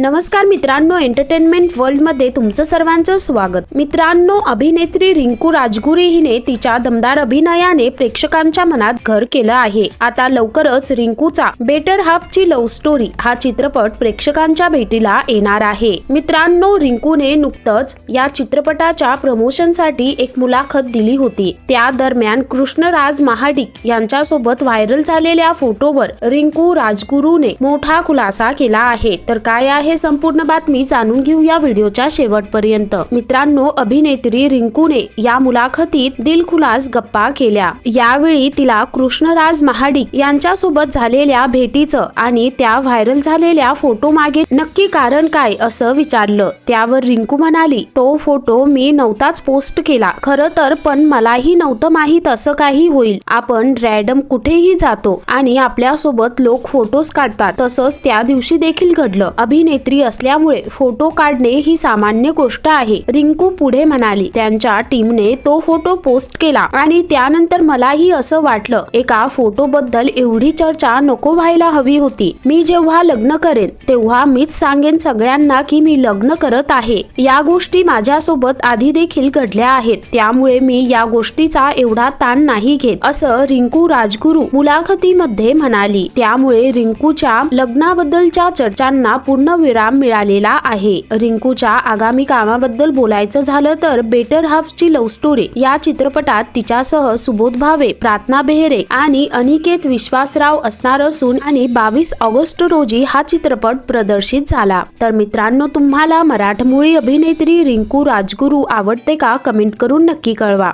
नमस्कार मित्रांनो एंटरटेनमेंट वर्ल्डमध्ये तुमचं सर्वांचं स्वागत. मित्रांनो अभिनेत्री रिंकू राजगुरी हिने तिच्या दमदार अभिनयाने प्रेक्षकांच्या मनात घर केलं आहे. आता लवकरच रिंकूचा बेटर हाफची लव्ह स्टोरी हा चित्रपट प्रेक्षकांच्या भेटीला येणार आहे. मित्रांनो रिंकूने नुकतंच या चित्रपटाच्या प्रमोशनसाठी एक मुलाखत दिली होती. त्या दरम्यान कृष्णराज महाडिक यांच्यासोबत व्हायरल झालेल्या फोटोवर रिंकू राजगुरूने मोठा खुलासा केला आहे. तर काय आहे संपूर्ण बातमी जाणून घेऊ या व्हिडिओच्या शेवटपर्यंत. मित्रांनो अभिनेत्री रिंकूने या मुलाखतीत दिलखुलास गप्पा केल्या. यावेळी तिला कृष्णराज महाडिक यांच्यासोबत झालेल्या भेटीचं आणि त्या व्हायरल झालेल्या फोटो मागे नक्की कारण काय असं विचारलं. त्यावर रिंकू म्हणाली तो फोटो मी नव्हताच पोस्ट केला. खरं तर पण मलाही नव्हतं माहीत असं काही होईल. आपण रॅडम कुठेही जातो आणि आपल्यासोबत लोक फोटोज काढतात. तसंच त्या दिवशी देखील घडलं. अभिनेत्री असल्यामुळे फोटो काढणे ही सामान्य गोष्ट आहे. रिंकू पुढे म्हणाली त्यांच्या टीमने तो फोटो पोस्ट केला आणि त्यानंतर मलाही असं वाटलं एका फोटो बद्दल एवढी चर्चा नको व्हायला हवी होती. मी जेव्हा लग्न करेन तेव्हा मीच सांगेन सगळ्यांना की मी लग्न करत आहे. या गोष्टी माझ्यासोबत आधी देखील घडल्या आहेत त्यामुळे मी या गोष्टीचा एवढा ताण नाही घेत असं रिंकू राजगुरू मुलाखतीमध्ये म्हणाली. त्यामुळे रिंकूच्या लग्नाबद्दलच्या चर्चांना पूर्ण विराम मिळालेला आहे. रिंकूच्या आगामी कामाबद्दल बोलायचं झालं तर बेटर हाफची लव्ह स्टोरी या चित्रपटात तिच्यासह सुबोध भावे प्रार्थना बेहरे आणि अनिकेत विश्वासराव असणार असून आणि बावीस ऑगस्ट रोजी हा चित्रपट प्रदर्शित झाला. तर मित्रांनो तुम्हाला मराठमोळी अभिनेत्री रिंकू राजगुरू आवडते का? कमेंट करून नक्की कळवा.